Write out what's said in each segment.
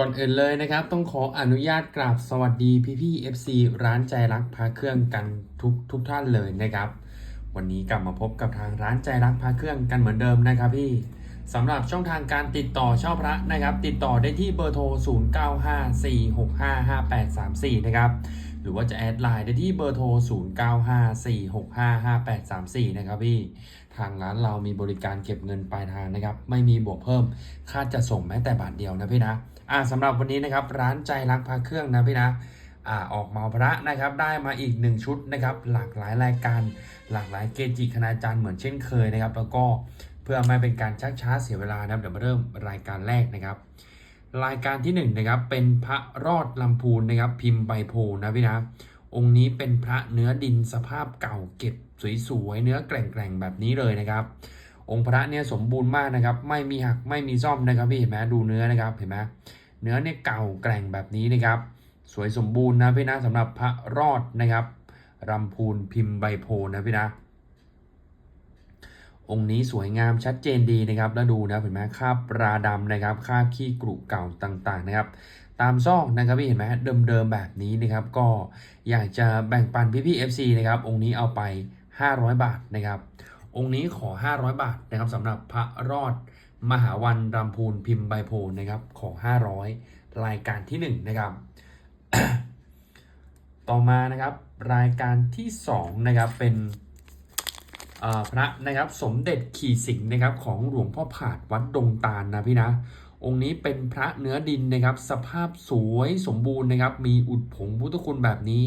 ก่อนอื่นเลยนะครับ ต้องขออนุญาตกราบสวัสดีพี่พี่ๆ FC ร้านใจรักพาเครื่องกันทุกทุกท่านเลยนะครับ วันนี้กลับมาพบกับทางร้านใจรักพาเครื่องกันเหมือนเดิมนะครับพี่สำหรับช่องทางการติดต่อเช่าพระนะครับ ติดต่อได้ที่เบอร์โทร 0954655834 นะครับ หรือว่าจะแอดไลน์ได้ที่เบอร์โทร 0954655834 นะครับพี่ ทางร้านเรามีบริการเก็บเงินปลายทางนะครับ ไม่มีบวกเพิ่ม ค่าจะส่งแม้แต่บาทเดียวนะพี่นะ อ่าสำหรับวันนี้นะครับร้านใจรักพาเครื่องนะพี่นะอ่าออกมาพระนะครับได้มาอีกหนึ่งชุดนะครับหลากหลายรายการหลากหลายเกจิคณาจารย์เหมือนเช่นเคยนะครับ แล้วก็เพื่อไม่เป็นการชักช้าเสียเวลานะครับเดี๋ยวมาเริ่มรายการแรกนะครับ รายการที่หนึ่งนะครับเป็นพระรอดลำพูนนะครับพิมพ์ใบโพธิ์นะพี่นะองค์นี้เป็นพระเนื้อดินสภาพเก่าเก็บสวยๆเนื้อแกร่งๆแบบนี้เลยนะครับ องค์พระเนี่ยสมบูรณ์มากนะครับ ไม่มีหักไม่มีซ่อมนะครับพี่เห็นไหมดูเนื้อนะครับเห็นไหมเนื้อเนี่ยเก่าแกร่งแบบนี้นะครับ สวยสมบูรณ์นะพี่นะสำหรับพระรอดนะครับรำพูนพิมพ์ใบโพนะพี่นะ องค์นี้สวยงามชัดเจนดีนะครับ แล้วดูนะเห็นไหมคาบปลาดำนะครับคาบขี้กรุเก่าต่างๆนะครับ ตามซอกนะครับพี่เห็นไหมเดิมๆแบบนี้นะครับ ก็อยากจะแบ่งปันพี่ๆ FC นะครับ องค์นี้เอาไป 500 บาทนะครับ องค์นี้ขอ 500 บาทนะครับสำหรับพระรอดมหาวันรำพูนพิมพ์ใบโพนะครับขอ 500 รายการที่ 1 นะครับ ต่อมานะครับรายการที่2นะครับเป็นพระนะครับสมเด็จขี่สิงห์นะครับของหลวงพ่อผาดวัดดงตาลนะพี่นะองค์นี้เป็นพระเนื้อดินนะครับ สภาพสวยสมบูรณ์นะครับ มีอุดผงพุทธคุณแบบนี้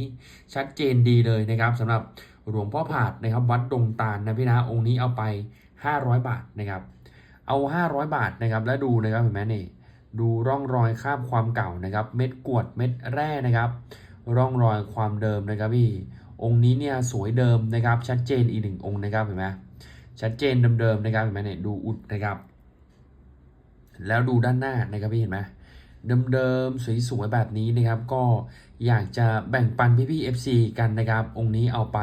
ชัดเจนดีเลยนะครับสำหรับ หลวงพ่อผาดนะครับ วัดดงตาลนะพี่นะองค์นี้เอาไป 500 บาทนะครับ เอา 500 บาทนะครับ แล้วดูนะครับเห็นไหมนี่ดูร่องรอยคราบความเก่านะครับ เม็ดกวดเม็ดแร่นะครับ ร่องรอยความเดิมนะครับพี่องค์นี้เนี่ยสวยเดิมนะครับ ชัดเจนอีกหนึ่งองค์นะครับเห็นไหมชัดเจนเดิมๆนะครับเห็นไหมเนี่ยดูอุดนะครับ แล้วดูด้านหน้านะครับพี่เห็นไหมเดิมๆสวยๆแบบนี้นะครับ ก็อยากจะแบ่งปันพี่ๆ FC กันนะครับ องค์นี้เอาไป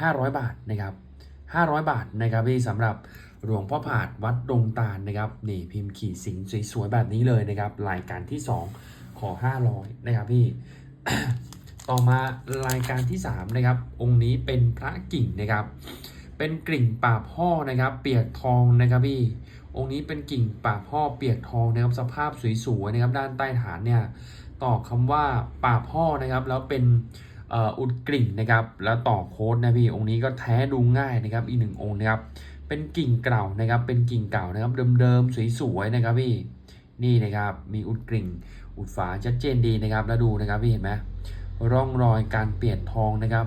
500 บาทนะครับ 500 บาทนะครับพี่สำหรับหลวงพ่อผาดวัดดงตาลนะครับนี่พิมพ์ขีดสิงสวยๆแบบนี้เลยนะครับรายการที่ 2 ขอ 500 นะครับพี่ต่อมารายการที่ 3 นะครับ องค์นี้เป็นพระกิ่งนะครับ เป็นกิ่งป่าบห่อนะครับ เปียกทองนะครับพี่องค์นี้เป็นกิ่งป่าบห่อเปียกทองนะครับสภาพสวยๆนะครับ ด้านใต้ฐานเนี่ยต่อคำว่าป่าบห่อนะครับ แล้วเป็น อุดกริ่งนะครับ แล้วต่อโค้ดนะพี่องค์นี้ก็แท้ดูง่ายนะครับอีกหนึ่งองค์นะครับเป็นกิ่งเก่านะครับ เป็นกิ่งเก่านะครับ เดิมๆสวยๆนะครับพี่นี่นะครับมีอุดกริ่ง อุดฝาชัดเจนดีนะครับ แล้วดูนะครับพี่เห็นไหมร่องรอยการเปลี่ยนทองนะครับ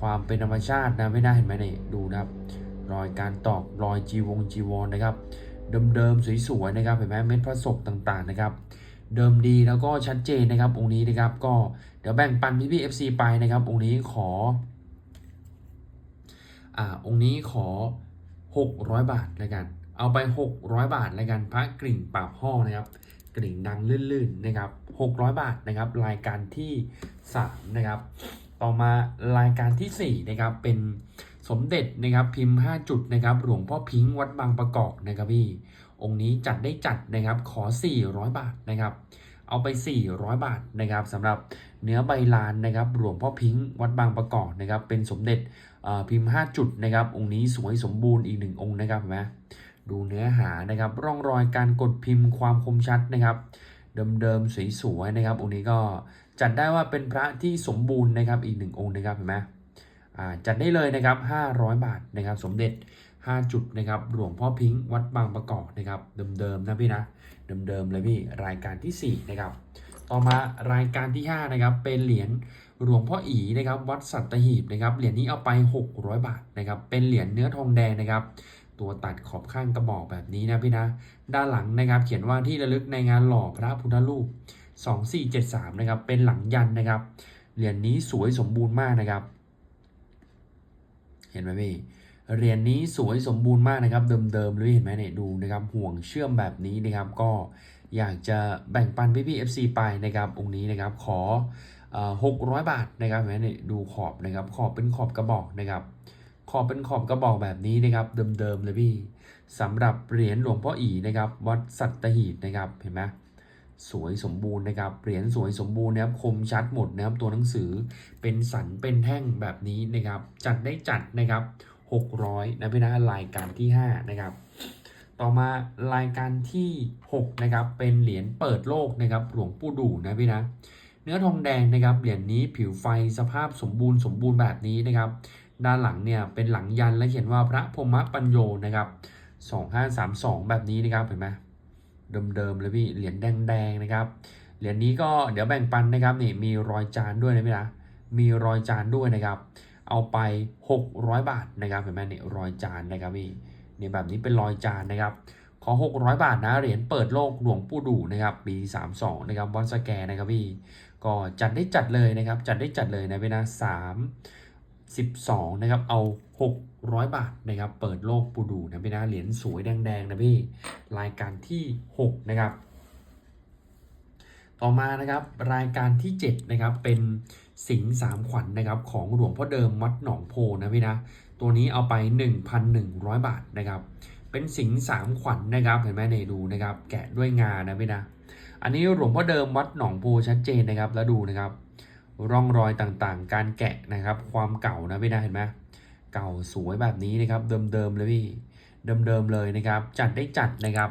ความเป็นธรรมชาตินะไม่น่าเห็นไหมเนี่ยดูนะครับ รอยการตอกรอยจีวงจีวรนะครับเดิมๆสวยๆนะครับเห็นไหมเม็ดพระศกต่างๆนะครับ เดิมดีแล้วก็ชัดเจนนะครับองค์นี้นะครับก็ เดี๋ยวแบ่งปันพี่พี่เอฟซีไปนะครับ องค์นี้ขอ อ่า องค์นี้ขอ 600 บาทแล้วกัน เอาไป 600 บาทแล้วกัน พระกริ่งปราบห่อนะครับ กริ่งดังลื่นๆนะครับ 600 บาทนะครับ รายการที่ 3 นะครับ ต่อมารายการทีสี่ 4 นะครับ เป็นสมเด็จนะครับพิมพ์ 5 จุดนะครับหลวงพ่อพิงค์วัดบางประกอบนะครับพี่องค์นี้จัดได้จัดนะครับขอ 400 บาทนะครับ เอาไป 400 บาทนะครับสำหรับเนื้อใบลานนะครับหลวงพ่อพิงค์วัดบางประกอบนะครับเป็นสมเด็จพิมพ์ 5 จุดนะครับองค์นี้สวยสมบูรณ์อีกหนึ่งองค์นะครับเห็นไหมดูเนื้อหานะครับร่องรอยการกดพิมพ์ความคมชัดนะครับเดิมๆสวยๆนะครับองค์นี้ก็จัดได้ว่าเป็นพระที่สมบูรณ์นะครับอีกหนึ่งองค์นะครับเห็นไหมจัดได้เลยนะครับ 500 บาทนะครับ สมเด็จ 5 จุดนะครับ หลวงพ่อพิงค์วัดบางประกอบนะครับ เดิมๆนะพี่นะ เดิมๆเลยพี่รายการทีสี่ 4 นะครับ ต่อมารายการที่ 5 นะครับ เป็นเหรียญหลวงพ่ออีนะครับ วัดสัตหีบนะครับ เหรียญนี้เอาไป 600 บาทนะครับ เป็นเหรียญเนื้อทองแดงนะครับ ตัวตัดขอบข้างกระบอกแบบนี้นะพี่นะ ด้านหลังนะครับ เขียนว่าที่ระลึกในงานหล่อพระพุทธรูป 2473 นะครับ เป็นหลังยันนะครับ เหรียญนี้สวยสมบูรณ์มากนะครับ เห็นไหมพี่ เหรียญนี้สวยสมบูรณ์มากนะครับ เดิมๆเลยเห็นไหมเนี่ยดูนะครับห่วงเชื่อมแบบนี้นะครับ ก็อยากจะแบ่งปันพี่ๆ FC ไปนะครับองค์นี้นะครับขอหกร้อยบาทนะครับเห็นไหมเนี่ยดูขอบนะครับขอบเป็นขอบกระบอกนะครับ ขอบเป็นขอบกระบอกแบบนี้นะครับ เดิมๆเลยพี่สำหรับเหรียญหลวงพ่ออีนะครับ วัดสัตหีบนะครับเห็นไหมสวยสมบูรณ์นะครับ เหรียญสวยสมบูรณ์นะครับคมชัดหมดนะครับตัวหนังสือเป็นสันเป็นแท่งแบบนี้นะครับ จัดได้จัดนะครับ 600นะพี่นะรายการที่ 5 นะครับ ต่อมารายการที่ 6 นะครับ เป็นเหรียญเปิดโลกนะครับหลวงปู่ดูนะพี่นะเนื้อทองแดงนะครับเหรียญนี้ผิวไฟสภาพสมบูรณ์สมบูรณ์แบบนี้นะครับ ด้านหลังเนี่ยเป็นหลังยันและเขียนว่าพระพรมปัญโยนะครับ2532 แบบนี้นะครับเห็นไหมเดิมๆเลยพี่เหรียญแดงๆนะครับเหรียญนี้ก็เดี๋ยวแบ่งปันนะครับนี่มีรอยจานด้วยนะพี่นะมีรอยจานด้วยนะครับ เอาไป 600 บาทนะครับเห็นไหมเนี่ยรอยจานนะครับพี่เนี่ยแบบนี้เป็นรอยจานนะครับ ขอ 600 บาทนะเหรียญเปิดโลกหลวงปู่ดูนะครับปี 32 นะครับวัดสแกนนะครับพี่ก็จัดได้จัดเลยนะครับ จัดได้จัดเลยนะพี่นะ3 12 นะครับ เอา 600 บาทนะครับ เปิดโลกปูดูนะพี่นะ เหรียญสวยแดงๆนะพี่ รายการที่ 6 นะครับ ต่อมานะครับ รายการที่ 7 นะครับ เป็น สิงสามขวัญนนะครับของหลวงพ่อเดิมวัดหนองโพนะพี่นะตัวนี้เอาไป 1,100 บาทนะครับ เป็นสิงสามขวัญนนะครับเห็นไหมเนี่ยดูนะครับ แกะด้วยงานะพี่นะอันนี้หลวงพ่อเดิมวัดหนองโพชัดเจนนะครับแล้วดูนะครับ ร่องรอยต่างๆ การแกะนะครับ ความเก่านะพี่นะเห็นไหมเก่าสวยแบบนี้นะครับ เดิมๆเลยพี่เดิมๆเลยนะครับ จัดได้จัดนะครับ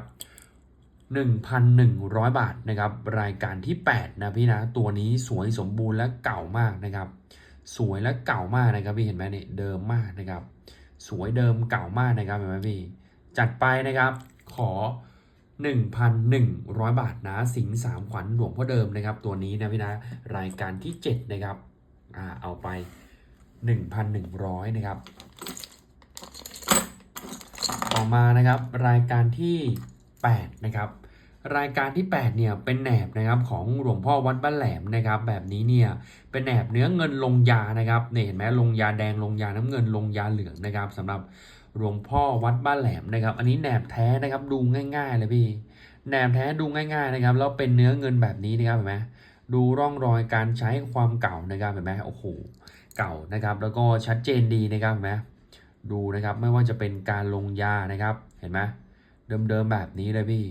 1,100 บาทนะครับ รายการที่ 8 นะพี่นะ ตัวนี้สวยสมบูรณ์และเก่ามากนะครับ สวยและเก่ามากนะครับพี่เห็นไหมเนี่ยเดิมมากนะครับ สวยเดิมเก่ามากนะครับเห็นไหมพี่ จัดไปนะครับขอ 1,100 บาทนะ สิงสามขวัญหลวงพ่อเดิมนะครับ ตัวนี้นะพี่นะ รายการที่ 7 นะครับอ่าเอาไป 1,100 นะครับ ต่อมานะครับรายการที่ 8นะครับรายการที่ 8 เนี่ย เป็นแหนบนะครับของหลวงพ่อวัดบ้านแหลมนะครับ แบบนี้เนี่ย เป็นแหนบเนื้อเงินลงยานะครับเนี่ยเห็นไหมลงยาแดงลงยาน้ำเงินลงยาเหลืองนะครับสำหรับหลวงพ่อวัดบ้านแหลมนะครับ อันนี้แหนบแท้นะครับดูง่าย ๆ เลยพี่แหนบแท้ดูง่าย ๆนะครับแล้วเป็นเนื้อเงินแบบนี้นะครับเห็นไหมดูร่องรอยการใช้ความเก่านะครับเห็นไหมโอ้โหเก่านะครับ แล้วก็ชัดเจนดีนะครับเห็นไหมดูนะครับไม่ว่าจะเป็นการลงยานะครับเห็นไหม เดิมๆแบบนี้เลยพี่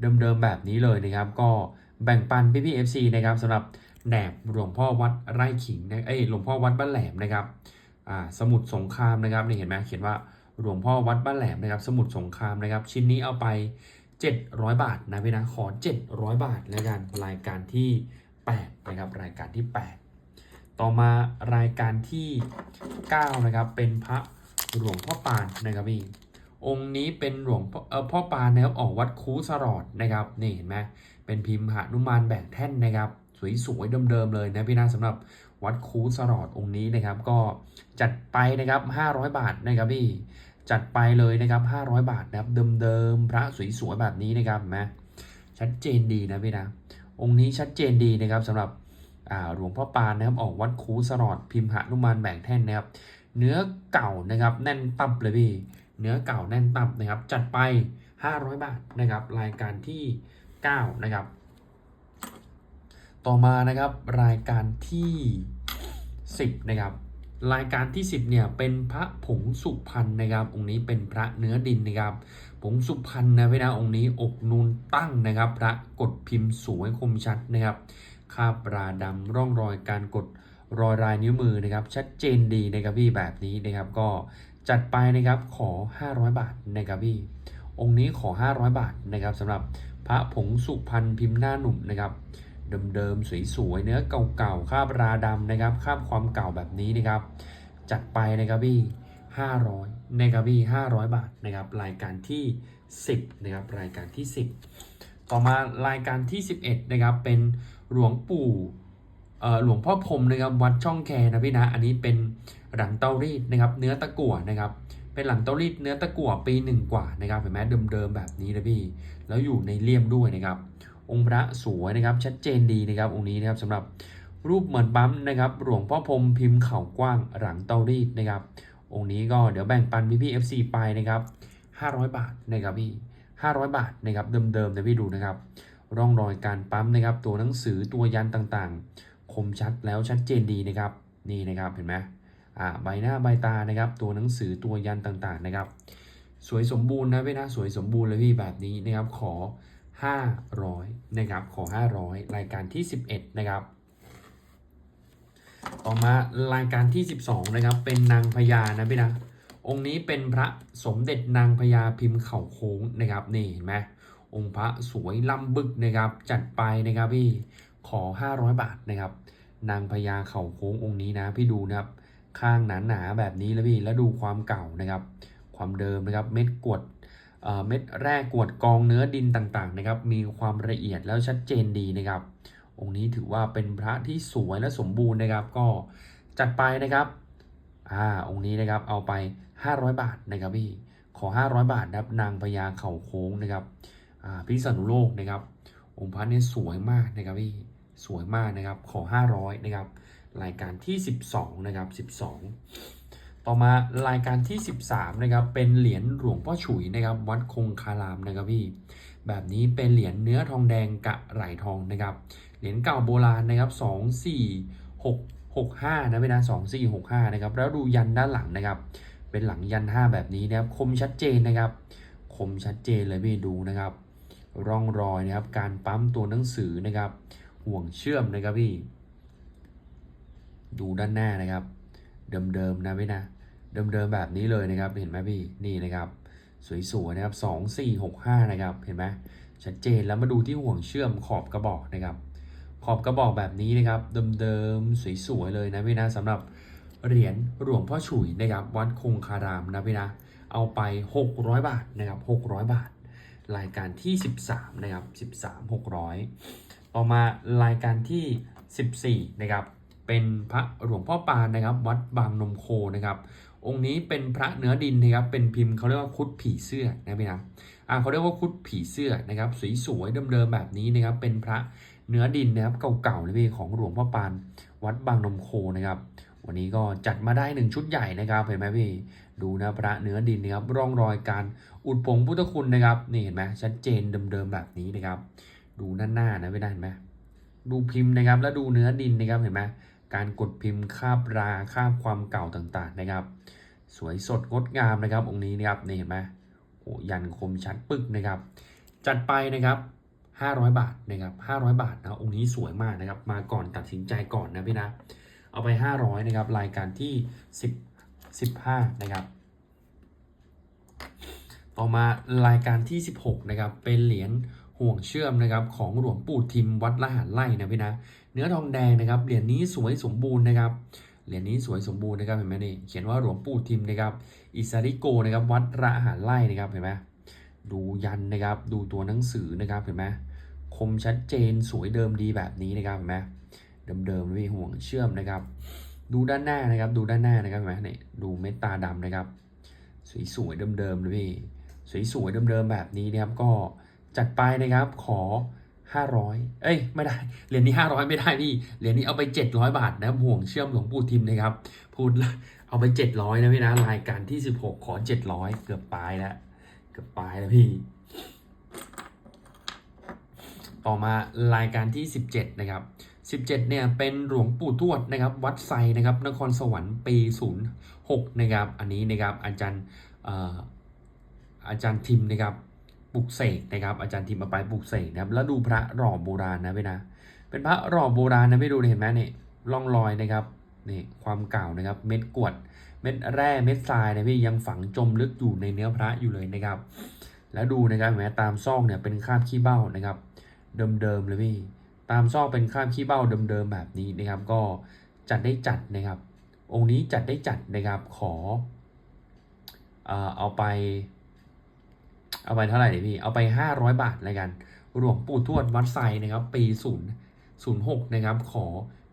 เดิมๆแบบนี้เลยนะครับ ก็แบ่งปันพี่พี่เอฟซีนะครับสำหรับแหนบหลวงพ่อวัดไร่ขิงนะเอ้ยหลวงพ่อวัดบ้านแหลมนะครับอ่าสมุดสงครามนะครับนี่เห็นไหมเขียนว่าหลวงพ่อวัดบ้านแหลมนะครับ สมุดสงครามนะครับ ชิ้นนี้เอาไป 700 บาทนะพี่นะขอ 700 บาทแล้วกันรายการที่ 8 นะครับ รายการที่ 8 ต่อมารายการที่ 9 นะครับ เป็นพระหลวงพ่อปานนะครับพี่ องค์นี้เป็นหลวงพ่อพอปานนะครับออกวัดคูสรอดนะครับนี่เห็นไหมเป็นพิมพ์หานุมานแบ่งแท่นนะครับ สวยๆเดิมๆเลยนะพี่นะสำหรับวัดคูสรอดองค์นี้นะครับ ก็จัดไปนะครับ 500 บาทนะครับพี่จัดไปเลยนะครับ 500 บาทนะครับเดิมๆพระสวยๆแบบนี้นะครับเห็นไหมชัดเจนดีนะพี่นะองค์นี้ชัดเจนดีนะครับสำหรับหลวงพ่อปานนะครับออกวัดคูสรอดพิมพ์หานุมานแบ่งแท่นนะครับเนื้อเก่านะครับแน่นตับเลยพี่ เนื้อเก่าแน่นตับนะครับ จัดไป 500 บาทนะครับ รายการที่ 9 นะครับ ต่อมานะครับรายการที่ 10 นะครับ รายการที่ 10เนี่ยเป็นพระผงสุพรรณนะครับ องค์นี้เป็นพระเนื้อดินนะครับ ผงสุพรรณนะพี่นะองค์นี้อกนูนตั้งนะครับ พระกดพิมพ์สวยคมชัดนะครับคาบราดำร่องรอยการกดรอยลายนิ้วมือนะครับ ชัดเจนดีนะครับพี่แบบนี้นะครับก็ จัดไปนะครับขอ 500 บาทนะครับพี่องค์นี้ขอ 500 บาทนะครับสำหรับพระผงสุพรรณพิมพ์หน้าหนุ่มนะครับเดิมๆสวยๆเนื้อเก่าๆคาบราดำนะครับคาบความเก่าแบบนี้นะครับ จัดไปนะครับพี่500นะครับพี่500 บาทนะครับรายการที่ 10นะครับรายการที่ 10 ต่อมารายการที่ 11นะครับเป็นหลวงปู่เอ่อหลวงพ่อพรมนะครับวัดช่องแคนะพี่นะอันนี้เป็น หลังเตารีดนะครับ เนื้อตะกั่วนะครับ เป็นหลังเตารีดเนื้อตะกั่วปีหนึ่งกว่านะครับเห็นไหมเดิมๆแบบนี้นะพี่ แล้วอยู่ในเลี่ยมด้วยนะครับ องค์พระสวยนะครับ ชัดเจนดีนะครับองค์นี้นะครับสำหรับรูปเหมือนปั๊มนะครับ หลวงพ่อพรมพิมพ์เข่ากว้างหลังเตารีดนะครับ องค์นี้ก็เดี๋ยวแบ่งปันพี่พี่ FC ไปนะครับ500บาทนะครับพี่500บาทนะครับเดิมๆนะพี่ดูนะครับ ร่องรอยการปั๊มนะครับ ตัวหนังสือตัวยันต่างๆ คมชัดแล้วชัดเจนดีนะครับ นี่นะครับเห็นไหม ใบหน้าใบตานะครับ ตัวหนังสือตัวยันต่างๆนะครับ สวยสมบูรณ์นะพี่นะสวยสมบูรณ์เลยพี่แบบนี้นะครับขอ 500นะครับขอ 500 รายการที่ 11 นะครับ ต่อมารายการที่ 12 นะครับ เป็นนางพญานะพี่นะองค์นี้เป็นพระสมเด็จนางพญาพิมพ์เข่าโค้งนะครับนี่เห็นไหมองค์พระสวยล่ำบึกนะครับ จัดไปนะครับพี่ขอ 500 บาทนะครับ นางพญาเข่าโค้งองค์นี้นะพี่ดูนะครับ ข้างหนาหนาๆแบบนี้แล้วพี่แล้วดูความเก่านะครับ ความเดิมนะครับเม็ดกวดเอ่อเม็ดแรกกวดกองเนื้อดินต่างๆนะครับ มีความละเอียดแล้วชัดเจนดีนะครับ องค์นี้ถือว่าเป็นพระที่สวยและสมบูรณ์นะครับ ก็จัดไปนะครับอ่าองค์นี้นะครับเอาไป 500 บาทนะครับพี่ขอ 500 บาทนะครับนางพญาเข่าโค้งนะครับอ่าพิษณุโลกนะครับ องค์พระเนี่ยสวยมากนะครับพี่สวยมากนะครับ ขอ 500นะครับ รายการที่ 12 นะครับ 12 ต่อมารายการที่ 13 นะครับ เป็นเหรียญหลวงพ่อฉุยนะครับ วัดคงคารามนะครับพี่ แบบนี้เป็นเหรียญเนื้อทองแดงกะไหลทองนะครับ เหรียญเก่าโบราณนะครับ 2 4 6 6 5 นะพี่นะ2 4 6 5 นะครับ แล้วดูยันด้านหลังนะครับ เป็นหลังยัน 5 แบบนี้นะครับ คมชัดเจนนะครับ คมชัดเจนเลยพี่ดูนะครับ ร่องรอยนะครับ การปั๊มตัวหนังสือนะครับ ห่วงเชื่อมนะครับพี่ ดูด้านหน้านะครับ เดิมๆนะพี่นะ เดิมๆแบบนี้เลยนะครับ เห็นไหมพี่ นี่นะครับ สวยๆนะครับสองสี่หกห้านะครับ เห็นไหมชัดเจนแล้วมาดูที่ห่วงเชื่อมขอบกระบอกนะครับ ขอบกระบอกแบบนี้นะครับ เดิมๆสวยๆเลยนะพี่นะสำหรับเหรียญหลวงพ่อฉุยนะครับ วัดคงคารามนะพี่นะเอาไป 600 บาทนะครับ 600 บาท รายการที่ 13 นะครับ 13 600 ต่อมารายการที่ 14 นะครับ เป็นพระหลวงพ่อปานนะครับ วัดบางนมโคนะครับ องค์นี้เป็นพระเนื้อดินนะครับ เป็นพิมพ์เขาเรียกว่าคุดผีเสื้อนะพี่นะอ่าเขาเรียกว่าคุดผีเสื้อนะครับสวยๆเดิมๆแบบนี้นะครับ เป็นพระเนื้อดินนะครับเก่าๆเลยพี่ของหลวงพ่อปาน วัดบางนมโคนะครับวันนี้ก็จัดมาได้หนึ่งชุดใหญ่นะครับเห็นไหมพี่ดูนะพระเนื้อดินนะครับร่องรอยการอุดผงพุทธคุณนะครับนี่เห็นไหมชัดเจนเดิมๆแบบนี้นะครับ ดูด้าหน้านะไม่ได้เห็นไหมดูพิมพ์นะครับแล้วดูเนื้อดินนะครับเห็นไหม การกดพิมพ์คาบราคาบความเก่าต่างๆนะครับ สวยสดงดงามนะครับ องค์นี้นะครับนี่เห็นไหมโอ้ยันคมชัดปึกนะครับ จัดไปนะครับ500 บาทนะครับ500 บาทนะองค์นี้สวยมากนะครับ มาก่อนตัดสินใจก่อนนะพี่นะเอาไป 500นะครับรายการที่ 10 15นะครับต่อมารายการที่ 16นะครับเป็นเหรียญห่วงเชื่อมนะครับของหลวงปู่ทิมวัดละหารไร่นะพี่นะ เนื้อทองแดงนะครับ เหรียญนี้สวยสมบูรณ์นะครับ เหรียญนี้สวยสมบูรณ์นะครับเห็นไหมนี่ เขียนว่าหลวงปู่ทิมนะครับ อิสริโกนะครับ วัดระหารไร่นะครับ เห็นไหมดูยันนะครับ ดูตัวหนังสือนะครับ เห็นไหมคมชัดเจนสวยเดิมดีแบบนี้นะครับ เห็นไหมเดิมๆเลยห่วงเชื่อมนะครับ ดูด้านหน้านะครับ ดูด้านหน้านะครับเห็นไหมนี่ดูเม็ดตาดำนะครับ สวยๆเดิมๆเลยพี่สวยๆเดิมๆแบบนี้นะครับ ก็จัดไปนะครับ ขอ 500 เอ้ย ไม่ได้ เหรียญนี้ 500 ไม่ได้พี่ เหรียญนี้เอาไป 700 บาทนะครับห่วงเชื่อมหลวงปู่ทิมนะครับ พูดแล้วเอาไป 700 นะพี่นะ รายการที่ 16 ขอ 700 เกือบปลายแล้ว เกือบปลายแล้วพี่ ต่อมารายการที่ 17 นะครับ 17 เนี่ย เป็นหลวงปู่ทวดนะครับ วัดไซนะครับ นครสวรรค์ปี 06 นะครับ อันนี้นะครับ อาจารย์อาจารย์ทิมนะครับ ปลุกเสกนะครับอาจารย์ทิมเอาไปปลุกเสกนะครับแล้วดูพระหล่อโบราณนะพี่นะเป็นพระหล่อโบราณนะไม่ดูเห็นไหมเนี่ยร่องรอยนะครับนี่ความเก่านะครับเม็ดกวด เม็ดแร่เม็ดทรายนะพี่ยังฝังจมลึกอยู่ในเนื้อพระอยู่เลยนะครับ แล้วดูนะครับเห็นไหมตามซอกเนี่ยเป็นคราบขี้เบ้านะครับ เดิมๆเลยพี่ตามซอกเป็นคราบขี้เบ้าเดิมๆแบบนี้นะครับ ก็จัดได้จัดนะครับ องค์นี้จัดได้จัดนะครับขอเอ่อเอาไป เอาไปเท่าไหร่ดีพี่เอาไป 500 บาทเลยกันหลวงปู่ทวดวัดไซนะครับ ปี0 06นะครับ ขอ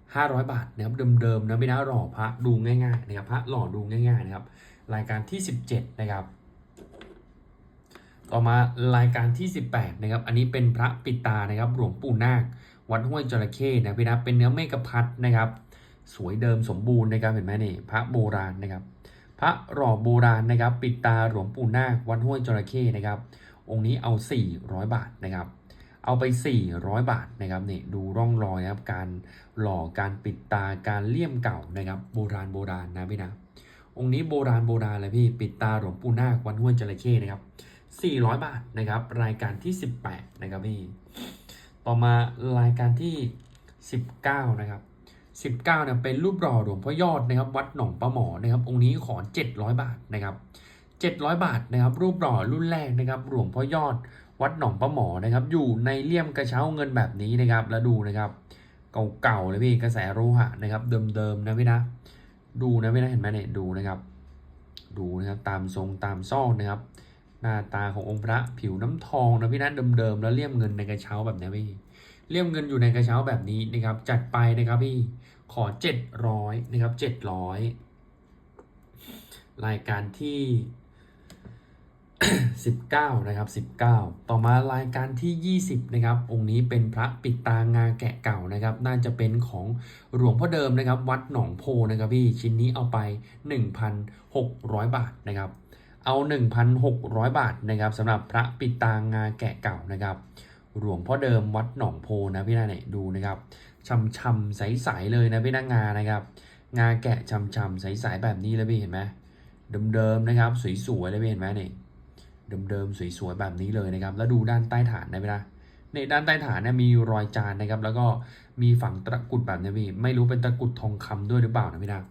500 บาทนะครับเดิมๆนะไม่น่าหล่อพระดูง่ายๆนะครับพระหล่อดูง่ายๆนะครับ รายการที่ 17 นะครับ ต่อมารายการที่ 18 นะครับ อันนี้เป็นพระปิตานะครับ หลวงปู่นาควัดห้วยจระเข้นะพี่นะเป็นเนื้อเมฆพัดนะครับ สวยเดิมสมบูรณ์นะครับเห็นไหมนี่พระโบราณนะครับ ระหล่อโบราณนะครับ ปิดตาหลวงปู่นาควัดห้วยจระเข้นะครับ องค์นี้เอา 400 บาทนะครับ เอาไป 400 บาทนะครับนี่ดูร่องรอยนะครับ การหล่อการปิดตาการเลี่ยมเก่านะครับ โบราณโบราณนะพี่นะ องค์นี้โบราณโบราณเลยพี่ปิดตาหลวงปู่นาควัดห้วยจระเข้นะครับ 400 บาทนะครับ รายการที่ 18 นะครับพี่ ต่อมารายการที่ 19 นะครับ 19เนี่ยเป็นรูปหล่อหลวงพ่อยอดนะครับ วัดหนองปลาหมอนะครับ องค์นี้ขอ 700 บาทนะครับ700 บาทนะครับ รูปหล่อรุ่นแรกนะครับ หลวงพ่อยอด วัดหนองปลาหมอนะครับ อยู่ในเลี่ยมกระเช้าเงินแบบนี้นะครับ แล้วดูนะครับ เก่าๆเลยพี่กระแสโลหะนะครับ เดิมๆนะพี่นะ ดูนะพี่นะเห็นไหมเนี่ยดูนะครับ ดูนะครับตามทรงตามซอกนะครับ หน้าตาขององค์พระผิวน้ำทองนะพี่นะเดิมๆแล้วเลี่ยมเงินในกระเช้าแบบนี้พี่เลี่ยมเงินอยู่ในกระเช้าแบบนี้นะครับ จัดไปนะครับพี่ ขอ 700 นะครับ 700 รายการที่ 19 นะครับ 19 ต่อมารายการที่ 20 นะครับ องค์นี้เป็นพระปิดตางาแกะเก่านะครับ น่าจะเป็นของหลวงพ่อเดิมนะครับ วัดหนองโพนะครับพี่ ชิ้นนี้เอาไป 1,600 บาทนะครับ เอา 1,600 บาทนะครับสำหรับพระปิดตางาแกะเก่านะครับ หลวงพ่อเดิมวัดหนองโพนะพี่นาเนี่ยดูนะครับ ช่ำๆใสๆเลยนะพี่นางานะครับ งาแกะช่ำๆใสๆแบบนี้เลยพี่เห็นไหมเดิมๆนะครับ สวยๆเลยพี่เห็นไหมเนี่ยเดิมๆสวยๆแบบนี้เลยนะครับ แล้วดูด้านใต้ฐานได้ไหมล่ะในด้านใต้ฐานเนี่ยมีรอยจานนะครับ แล้วก็มีฝังตะกุดแบบนี้พี่ไม่รู้เป็นตะกุดทองคำด้วยหรือเปล่านะพี่นะ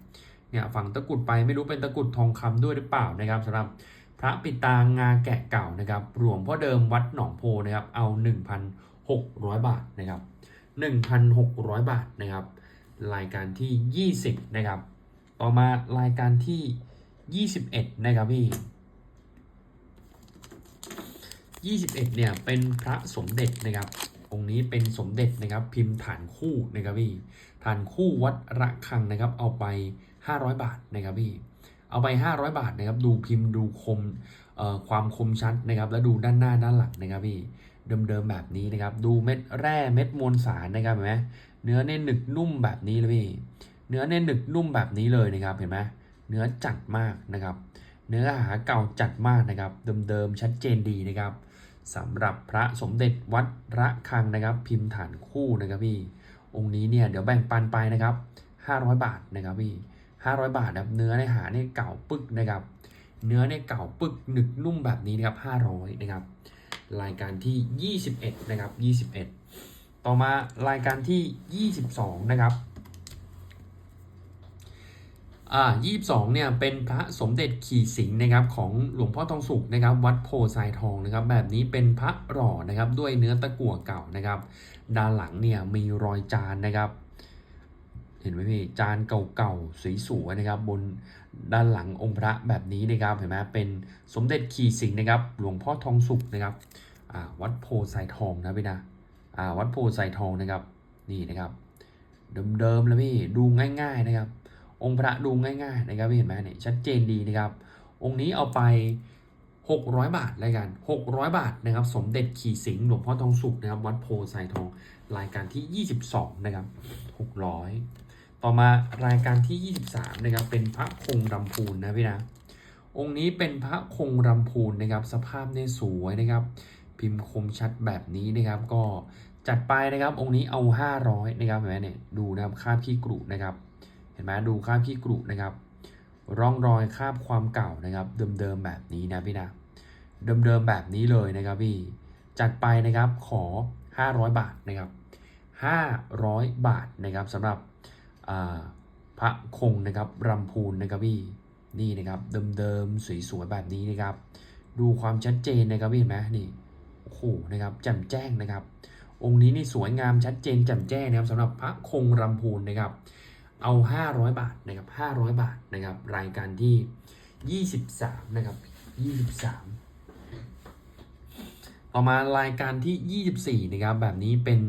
เนี่ยฝังตะกุดไปไม่รู้เป็นตะกุดทองคำด้วยหรือเปล่านะครับสำหรับพระปิดตางาแกะเก่านะครับหลวงพ่อเดิมวัดหนองโพนะครับเอา 1,600 บาทนะครับ 1,600 บาทนะครับ รายการที่ 20 นะครับ ต่อมารายการที่ 21 นะครับพี่ 21 เนี่ยเป็นพระสมเด็จนะครับองค์นี้เป็นสมเด็จนะครับพิมพ์ฐานคู่นะครับพี่ฐานคู่วัดระฆังนะครับ เอาไป 500 บาทนะครับพี่เอาไป 500 บาทนะครับ ดูพิมพ์ดูคมเอ่อความคมชัดนะครับ แล้วดูด้านหน้าด้านหลังนะครับพี่ เดิมๆแบบนี้นะครับ ดูเม็ดแร่เม็ดมวลสารนะครับเห็นไหมเนื้อเน้นหนึกนุ่มแบบนี้เลยพี่เนื้อเน้นหนึกนุ่มแบบนี้เลยนะครับเห็นไหมเนื้อจัดมากนะครับ เนื้อหาเก่าจัดมากนะครับเดิมๆชัดเจนดีนะครับสำหรับพระสมเด็จวัดระฆังนะครับ พิมพ์ฐานคู่นะครับพี่องค์นี้เนี่ยเดี๋ยวแบ่งปันไปนะครับ 500 บาทนะครับพี่500 บาทนะเนื้อในหาเนี่ยเก่าปึกนะครับ เนื้อเนี่ยเก่าปึกหนึกนุ่มแบบนี้นะครับ500นะครับ รายการที่ 21 นะครับ 21 ต่อมารายการที่ 22 นะครับอ่า22เนี่ยเป็นพระสมเด็จขี่สิงห์นะครับของหลวงพ่อทองสุกนะครับวัดโพไซทองนะครับแบบนี้เป็นพระหล่อนะครับด้วยเนื้อตะกั่วเก่านะครับด้านหลังเนี่ยมีรอยจานนะครับ เห็นไหมพี่จานเก่าๆสวยๆนะครับบน ด้านหลังองค์พระแบบนี้นะครับเห็นไหมเป็นสมเด็จขี่สิงห์นะครับ หลวงพ่อทองสุกนะครับวัดโพไซทองนะพี่นะวัดโพไซทองนะครับนี่นะครับ เดิมๆแล้วพี่ดูง่าย ๆนะครับ องค์พระดูง่ายๆนะครับพี่เห็นไหมเนี่ยชัดเจนดีนะครับ องค์นี้เอาไป 600 บาทเลยกัน600 บาทนะครับ สมเด็จขี่สิงห์หลวงพ่อทองสุกนะครับ วัดโพไซทองรายการที่ 22 นะครับ 600 ต่อมารายการที่ 23นะครับเป็นพระคงรำพูนนะพี่นะองค์นี้เป็นพระคงรำพูนนะครับสภาพเนี่ยสวยนะครับ พิมพ์คมชัดแบบนี้นะครับ ก็จัดไปนะครับองค์นี้เอา 500นะครับเห็นไหมเนี่ยดูนะครับคาบขี้กรุนะครับเห็นไหมดูคาบขี้กรุนะครับ ร่องรอยคาบความเก่านะครับ เดิมๆแบบนี้นะพี่นะเดิมๆแบบนี้เลยนะครับพี่จัดไปนะครับขอ 500 บาทนะครับ500 บาทนะครับสำหรับ พระคงนะครับรำพูนนะครับพี่นี่นะครับเดิมๆสวยๆแบบนี้นะครับ ดูความชัดเจนนะครับพี่เห็นไหมนี่โอ้โหนะครับแจ่มแจ้งนะครับ องค์นี้นี่สวยงามชัดเจนแจ่มแจ้งนะครับสำหรับพระคงรำพูนนะครับ เอา 500 บาทนะครับ500 บาทนะครับ รายการที่ 23 นะครับ 23 ต่อมารายการที่ 24 นะครับแบบนี้เป็น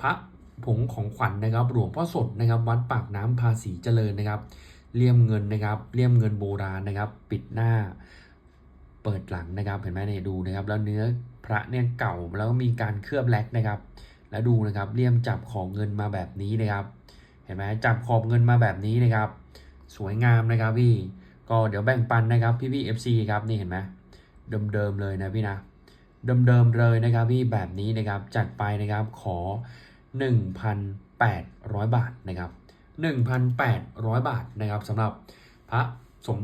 พระ ผงของขวัญนนะครับ หลวงพ่อสดนะครับ วัดปากน้ำภาษีเจริญนะครับ เลี่ยมเงินนะครับเลี่ยมเงินโบราณนะครับ ปิดหน้า เปิดหลังนะครับเห็นไหมเนี่ยดูนะครับ แล้วเนื้อพระเนี่ยเก่าแล้วก็มีการเคลือบแลกนะครับ แล้วดูนะครับเลี่ยมจับของเงินมาแบบนี้นะครับ เห็นไหมจับขอบเงินมาแบบนี้นะครับ สวยงามนะครับพี่ก็เดี๋ยวแบ่งปันนะครับพี่พี่ FC ครับนี่เห็นไหมเดิมๆเลยนะพี่นะเดิมๆเลยนะครับพี่แบบนี้นะครับจัดไปนะครับขอ 1,800 บาทนะครับ 1,800 บาทนะครับสำหรับพระสม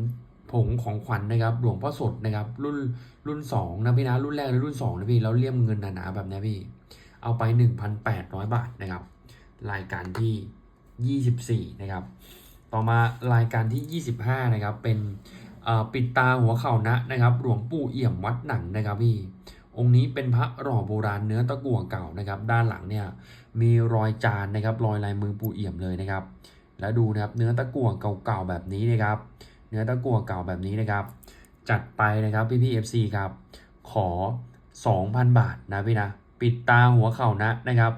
ผงของขวัญนะครับ หลวงพ่อสดนะครับ รุ่นรุ่นสองนะพี่นะรุ่นแรกและรุ่นสองนะพี่แล้วเลี่ยมเงินหนาๆแบบนี้พี่ เอาไป 1,800 บาทนะครับ รายการที่ 24 นะครับ ต่อมารายการที่ 25 นะครับ เป็นปิดตาหัวเข่านะนะครับ หลวงปู่เอี่ยมวัดหนังนะครับพี่ องค์นี้เป็นพระหล่อโบราณเนื้อตะกั่วเก่านะครับ ด้านหลังเนี่ยมีรอยจานนะครับ รอยลายมือปู่เอี่ยมเลยนะครับ แล้วดูนะครับเนื้อตะกั่วเก่าๆแบบนี้นะครับ เนื้อตะกั่วเก่าแบบนี้นะครับ จัดไปนะครับพี่พี่เอฟซีครับ ขอ 2,000 บาทนะพี่นะ ปิดตาหัวเข่านะนะครับ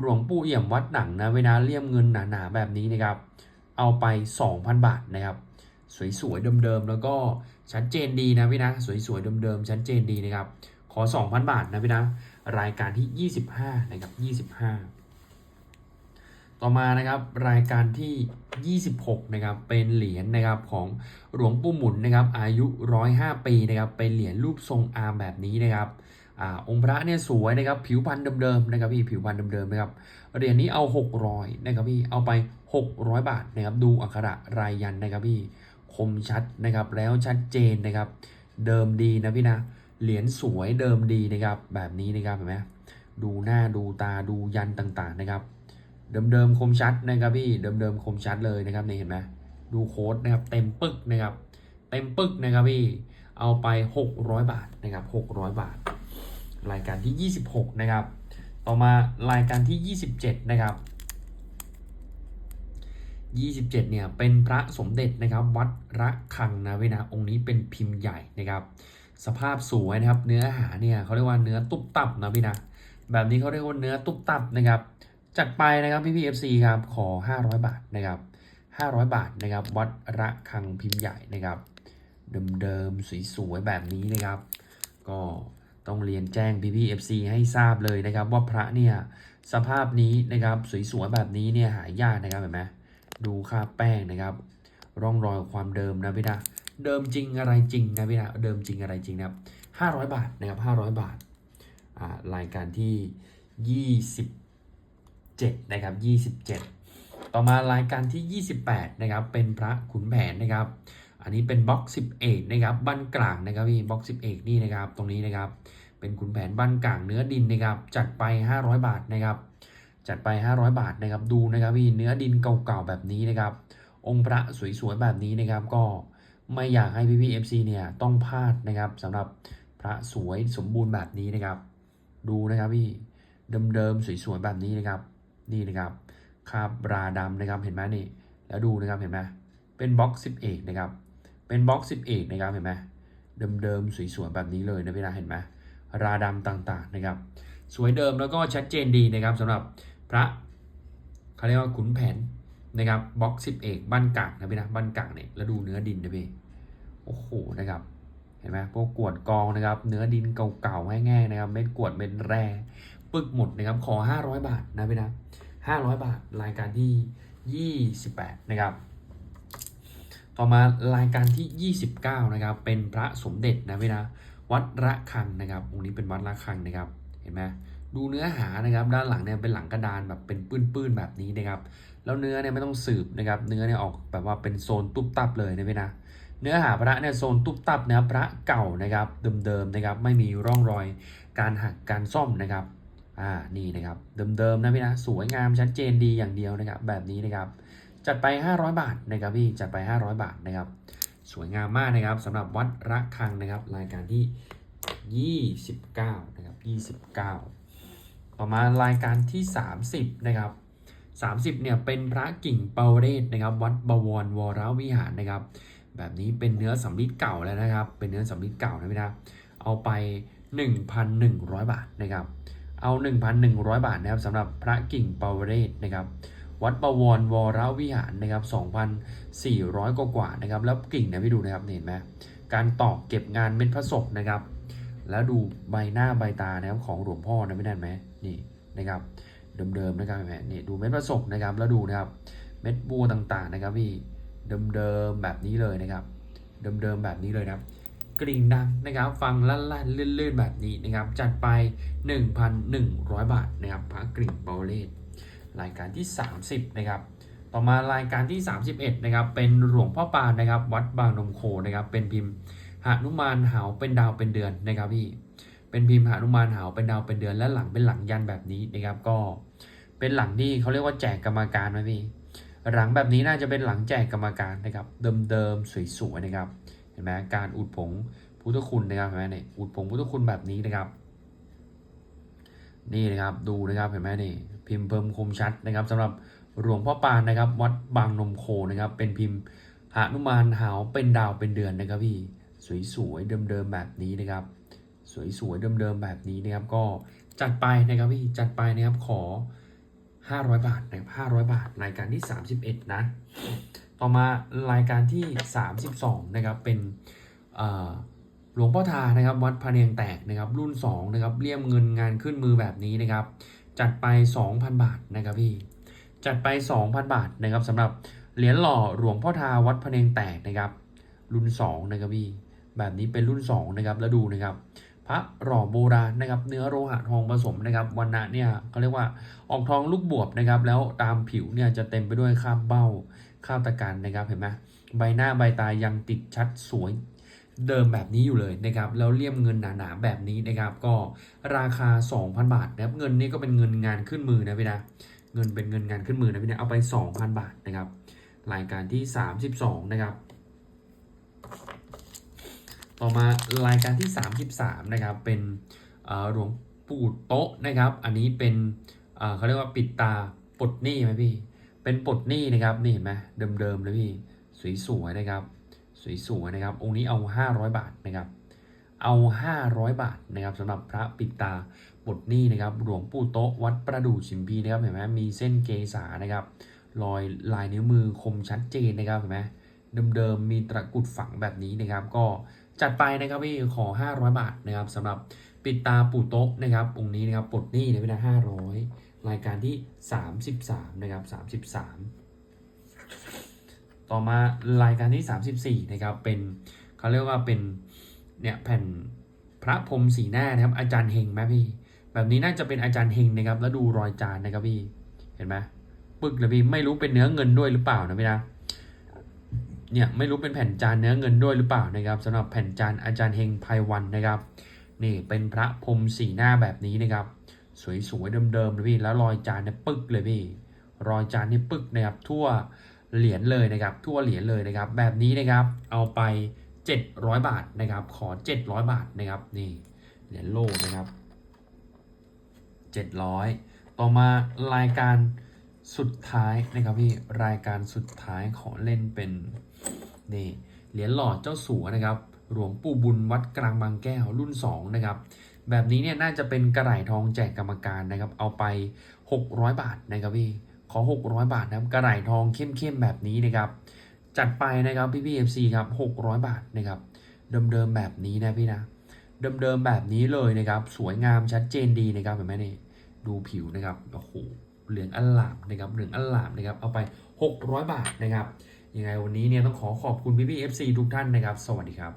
หลวงปู่เอี่ยมวัดหนังนะเวลาเลี่ยมเงินหนาๆแบบนี้นะครับ เอาไป 2,000 บาทนะครับ สวยๆเดิมๆแล้วก็ชัดเจนดีนะพี่นะ สวยๆเดิมๆชัดเจนดีนะครับ ขอ 2,000 บาทนะพี่นะ รายการที่ 25 นะครับ 25 ต่อมานะครับรายการที่ 26 นะครับ เป็นเหรียญนะครับของหลวงปู่หมุนนะครับ อายุ 105 ปีนะครับ เป็นเหรียญรูปทรงอาร์มแบบนี้นะครับอองค์พระเนี่ยสวยนะครับผิวพรรณเดิมๆนะครับพี่ผิวพรรณเดิมๆนะครับเหรียญนี้เอา 600นะครับพี่เอาไป 600 บาทนะครับดูอักขระรายยันนะครับพี่คมชัดนะครับแล้วชัดเจนนะครับเดิมดีนะพี่นะ เหรียญสวยเดิมดีนะครับ แบบนี้นะครับเห็นไหมดูหน้าดูตาดูยันต่างๆนะครับ เดิมๆคมชัดนะครับพี่เดิมๆคมชัดเลยนะครับนี่เห็นไหมดูโค้ดนะครับเต็มปึกนะครับ เต็มปึกนะครับพี่เอาไป 600 บาทนะครับ600 บาท รายการที่ 26 นะครับ ต่อมารายการที่ 27 นะครับ 27 เนี่ยเป็นพระสมเด็จนะครับ วัดระฆังนะเวยนะองค์นี้เป็นพิมพ์ใหญ่นะครับ สภาพสวยนะครับ เนื้อหาเนี่ยเขาเรียกว่าเนื้อตุบตับนะพี่นะแบบนี้เขาเรียกว่าเนื้อตุบตับนะครับจัดไปนะครับพี่พีเอฟซีครับขอ 500 บาทนะครับ500 บาทนะครับวัดระฆังพิมพ์ใหญ่นะครับเดิมๆสวยๆแบบนี้นะครับ ก็ต้องเรียนแจ้งพี่ๆ FC ให้ทราบเลยนะครับ ว่าพระเนี่ยสภาพนี้นะครับสวยๆแบบนี้เนี่ยหายากนะครับเห็นไหมดูค่าแป้งนะครับ ร่องรอยความเดิมนะพี่นะ เดิมจริงอะไรจริงนะพี่นะเดิมจริงอะไรจริงนะครับ500บาทนะครับ500บาทอ่ารายการที่27นะครับ27ต่อมารายการที่ 28 นะครับ เป็นพระขุนแผนนะครับ อันนี้เป็นบล็อก 11 นะครับ บ้านกลางนะครับพี่บล็อก 11 นี่นะครับ ตรงนี้นะครับ เป็นขุนแผนบ้านกลางเนื้อดินนะครับ จัดไป 500 บาทนะครับ จัดไป 500 บาทนะครับ ดูนะครับพี่ เนื้อดินเก่าๆแบบนี้นะครับ องค์พระสวยๆแบบนี้นะครับ ก็ ไม่อยากให้พี่พี่เอฟซีเนี่ยต้องพลาดนะครับสำหรับพระสวยสมบูรณ์แบบนี้นะครับ ดูนะครับพี่เดิมๆสวยๆแบบนี้นะครับ นี่นะครับคาบราดำนะครับเห็นไหมนี่ แล้วดูนะครับเห็นไหมเป็นบล็อก11นะครับ เป็นบล็อก11นะครับเห็นไหมเดิมๆสวยๆแบบนี้เลยนะพี่นะเห็นไหมราดำต่างๆนะครับ สวยเดิมแล้วก็ชัดเจนดีนะครับสำหรับพระเขาเรียกว่าขุนแผน นะครับบล็อก11บ้านกลางนะพี่นะบ้านกลางเนี่ยแล้วดูเนื้อดินนะพี่โอ้โหนะครับเห็นไหมพวกกวดกองนะครับ เนื้อดินเก่าๆแห้งๆนะครับเม็ดกวดเม็ดแร่ปึกหมดนะครับขอ 500 บาทนะพี่นะ500 บาทรายการที่ 28 นะครับ ต่อมารายการที่ 29 นะครับ เป็นพระสมเด็จนะพี่นะวัดระฆังนะครับองค์นี้เป็นวัดระฆังนะครับ เห็นไหมดูเนื้อหานะครับ ด้านหลังเนี่ยเป็นหลังกระดานแบบเป็นปื้นๆแบบนี้นะครับ แล้วเนื้อเนี่ยไม่ต้องสืบนะครับ เนื้อเนี่ยออกแบบว่าเป็นโซนตุ๊บตับเลยนะพี่นะเนื้อหาพระเนี่ยโซนตุ๊บตับนะพระเก่านะครับเดิมๆนะครับ ไม่มีร่องรอยการหักการซ่อมนะครับอ่านี่นะครับเดิมๆนะพี่นะสวยงามชัดเจนดีอย่างเดียวนะครับ แบบนี้นะครับจัดไป 500 บาทนะครับพี่จัดไป 500 บาทนะครับ สวยงามมากนะครับสำหรับวัดระฆังนะครับ รายการที่ 29 นะครับ 29 ต่อมารายการที่ 30 นะครับ 30เนี่ยเป็นพระกิ่งเปาเรศนะครับ วัดบวรวรวิหารนะครับ แบบนี้เป็นเนื้อสำริดเก่าแล้วนะครับ เป็นเนื้อสำริดเก่านะพี่นะเอาไป 1,100 บาทนะครับ เอา 1,100 บาทนะครับสำหรับพระกิ่งเปาเรศนะครับ วัดประวรวรวิหารนะครับ2,400 กว่ากว่านะครับ แล้วกิ่งนี่ยพี่ดูนะครับเห็นไหมการตอกเก็บงานเม็ดพระศกนะครับ แล้วดูใบหน้าใบตานะครับของหลวงพ่อนะไม่ได้ไหมนี่นะครับ เดิมๆนะครับแหมนี่ดูเม็ดพระศกนะครับแล้วดูนะครับเม็ดบัวต่างๆนะครับพี่เดิมๆแบบนี้เลยนะครับ เดิมๆแบบนี้เลยนะครับ กริ่งดังนะครับ ฟังลั่นๆลื่นๆแบบนี้นะครับ จัดไป 1,100 บาทนะครับพระกริ่งเบลเลตรายการที่ 30 นะครับ ต่อมารายการที่ 31 นะครับ เป็นหลวงพ่อปานนะครับ วัดบางนมโคนะครับ เป็นพิมพ์หนุมานหาวเป็นดาวเป็นเดือนนะครับพี่ เป็นพิมพ์หานุมานหาวเป็นดาวเป็นเดือนและหลังเป็นหลังยันแบบนี้นะครับก็ เป็นหลังที่เขาเรียกว่าแจกกรรมการไหมพี่หลังแบบนี้น่าจะเป็นหลังแจกกรรมการนะครับ เดิมๆสวยๆนะครับ เห็นไหมการอุดผงพุทธคุณนะครับเห็นไหมเนี่ยอุดผงพุทธคุณแบบนี้นะครับ นี่นะครับดูนะครับเห็นไหมนี่พิมพ์เพิ่มคมชัดนะครับสำหรับหลวงพ่อปานนะครับ วัดบางนมโคนะครับ เป็นพิมพ์หานุมานหาวเป็นดาวเป็นเดือนนะครับพี่สวยๆเดิมๆแบบนี้นะครับ สวยๆเดิมๆแบบนี้นะครับก็จัดไปนะครับพี่จัดไปนะครับขอ 500 บาทนะครับ500 บาทรายการที่ 31 นะ ต่อมารายการที่ 32 นะครับเป็นหลวงพ่อทานะครับวัดพะเนียงแตกนะครับรุ่น2นะครับเลี่ยมเงินงานขึ้นมือแบบนี้นะครับ จัดไป 2,000 บาทนะครับพี่จัดไป 2,000 บาทนะครับสำหรับเหรียญหล่อหลวงพ่อทาวัดพะเนียงแตกนะครับ รุ่น2นะครับพี่แบบนี้เป็นรุ่น2นะครับแล้วดูนะครับ พระหล่อโบราณนะครับ เนื้อโลหะทองผสมนะครับวันนะเนี่ยเขาเรียกว่าออกทองลูกบวบนะครับ แล้วตามผิวเนี่ยจะเต็มไปด้วยคราบเบ้าคราบตะกันนะครับเห็นไหมใบหน้าใบตายังติดชัดสวยเดิมแบบนี้อยู่เลยนะครับแล้วเลี่ยมเงินหนาๆแบบนี้นะครับ ก็ราคา 2,000 บาทนะครับเงินนี่ก็เป็นเงินงานขึ้นมือนะพี่นะเงินเป็นเงินงานขึ้นมือนะพี่นะเอาไป 2,000 บาทนะครับรายการที่ 32 นะครับ ต่อมารายการที่ 33 นะครับ เป็นหลวงปู่โต๊ะนะครับ อันนี้เป็นเขาเรียกว่าปิดตาปลดหนี้ไหมพี่ เป็นปลดหนี้นะครับ นี่เห็นไหมเดิมๆเลยพี่ สวยๆนะครับ สวยๆนะครับ องค์นี้เอา 500 บาทนะครับ เอา 500 บาทนะครับสำหรับพระปิดตาปลดหนี้นะครับ หลวงปู่โต๊ะวัดประดู่ชิมพีนะครับ เห็นไหมมีเส้นเกษานะครับ รอยลายนิ้วมือคมชัดเจนนะครับ เห็นไหมเดิมๆมีตะกุดฝังแบบนี้นะครับ ก็ จัดไปนะครับพี่ขอ 500 บาทนะครับสำหรับปิดตาปู่โต๊ะนะครับองค์นี้นะครับปลดหนี้ในพี่นะ500 รายการที่ 33นะครับ33 ต่อมารายการที่ 34นะครับเป็นเขาเรียกว่าเป็นเนี่ยแผ่นพระพรมสีหน้านะครับ อาจารย์เฮงไหมพี่ แบบนี้น่าจะเป็นอาจารย์เฮงนะครับ แล้วดูรอยจานนะครับพี่ เห็นไหมปึกเลยพี่ไม่รู้เป็นเนื้อเงินด้วยหรือเปล่านะพี่นะ เนี่ยไม่รู้เป็นแผ่นจานเนื้อเงินด้วยหรือเปล่านะครับสำหรับแผ่นจานอาจารย์เฮงไพวันนะครับนี่เป็นพระพรมสีหน้าแบบนี้นะครับ สวยๆเดิมๆเลยพี่แล้วรอยจานเนี่ยปึกเลยพี่รอยจานนี่ปึกนะครับทั่วเหรียญเลยนะครับ ทั่วเหรียญเลยนะครับ แบบนี้นะครับเอาไป 700 บาทนะครับ ขอ 700 บาทนะครับนี่เหรียญโลนะครับ 700 ต่อมารายการสุดท้ายนะครับพี่รายการสุดท้ายขอเล่นเป็น นี่เหรียญหล่อเจ้าสัวนะครับหลวงปู่บุญวัดกลางบางแก้วรุ่น2นะครับแบบนี้เนี่ยน่าจะเป็นกระไหลทองแจกกรรมการนะครับเอาไป 600 บาทนะครับพี่ขอ 600 บาทนะครับกระไหลทองเข้มๆแบบนี้นะครับจัดไปนะครับพี่พี่เอฟซีครับ600 บาทนะครับเดิมๆแบบนี้นะพี่นะเดิมๆแบบนี้เลยนะครับสวยงามชัดเจนดีนะครับเห็นไหมนี่ดูผิวนะครับโอ้โหเหลืองอลามนะครับเหลืองอลามนะครับเอาไป 600 บาทนะครับ ยังไงวันนี้เนี่ยต้องขอขอบคุณพี่พี่เอฟซีทุกท่านนะครับ สวัสดีครับ